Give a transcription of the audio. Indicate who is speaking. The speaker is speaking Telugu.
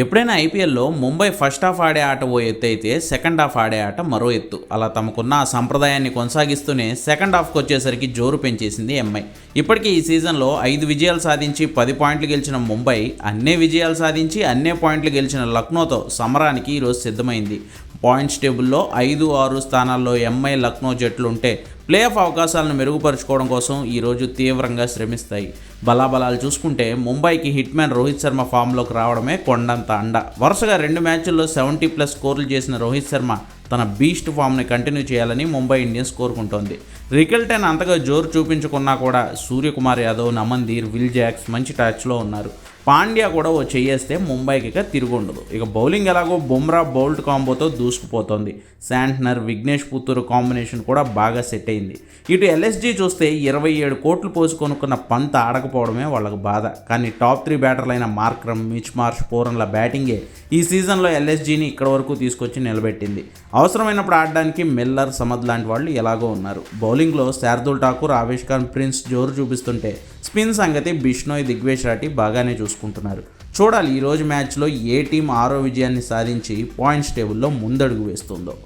Speaker 1: ఎప్పుడైనా ఐపీఎల్లో ముంబై ఫస్ట్ హాఫ్ ఆడే ఆట ఓ ఎత్తు అయితే సెకండ్ హాఫ్ ఆడే ఆట మరో ఎత్తు. అలా తమకున్న ఆ సంప్రదాయాన్ని కొనసాగిస్తూనే సెకండ్ హాఫ్కి వచ్చేసరికి జోరు పెంచేసింది ఎంఐ. ఇప్పటికీ ఈ సీజన్లో ఐదు విజయాలు సాధించి పది పాయింట్లు గెలిచిన ముంబై అన్నే విజయాలు సాధించి అన్నే పాయింట్లు గెలిచిన లక్నోతో సమరానికి ఈరోజు సిద్ధమైంది. పాయింట్స్ టేబుల్లో ఐదు ఆరు స్థానాల్లో ఎంఐ లక్నో జట్లు ఉంటే ప్లే ఆఫ్ అవకాశాలను మెరుగుపరుచుకోవడం కోసం ఈరోజు తీవ్రంగా శ్రమిస్తాయి. బలాబలాలు చూసుకుంటే ముంబైకి హిట్ మ్యాన్ రోహిత్ శర్మ ఫామ్లోకి రావడమే కొండంత అండ. వరుసగా రెండు మ్యాచ్ల్లో సెవెంటీ ప్లస్ స్కోర్లు చేసిన రోహిత్ శర్మ తన బీస్ట్ ఫామ్ని కంటిన్యూ చేయాలని ముంబై ఇండియన్స్ కోరుకుంటోంది. రికెల్టన్ అంతగా జోరు చూపించుకున్నా కూడా సూర్యకుమార్ యాదవ్ నమన్దీర్ విల్ జాక్స్ మంచి టచ్లో ఉన్నారు. పాండ్యా కూడా ఓ చెయ్యేస్తే ముంబైకి ఇక తిరుగుండదు ఇక బౌలింగ్ ఎలాగో బుమ్రా బౌల్ట్ కాంబోతో దూసుకుపోతోంది. శాంట్నర్ విఘ్నేష్ పుత్తూరు కాంబినేషన్ కూడా బాగా సెట్ అయింది. ఇటు ఎల్ఎస్జీ చూస్తే ఇరవై ఏడు కోట్లు పోసి కొనుక్కున్న పంత ఆడకపోవడమే వాళ్ళకు బాధ. కానీ టాప్ త్రీ బ్యాటర్లైన మార్క్రమ్ మిచ్ మార్ష్ పోరన్ల బ్యాటింగే ఈ సీజన్లో ఎల్ఎస్జీని ఇక్కడ వరకు తీసుకొచ్చి నిలబెట్టింది. అవసరమైనప్పుడు ఆడడానికి మిల్లర్ సమద్ లాంటి వాళ్ళు ఎలాగో ఉన్నారు. బౌలింగ్లో శార్దుల్ ఠాకూర్ ఆవేష్ ఖాన్ ప్రిన్స్ జోరు చూపిస్తుంటే స్పిన్ సంగతి బిష్నోయ్ దిగ్వేష్ రాటి బాగానే చేసుకుంటున్నారు. చూడాలి ఈరోజు మ్యాచ్లో ఏ టీం ఆరో విజయాన్ని సాధించి పాయింట్స్ టేబుల్లో ముందడుగు వేస్తుందో.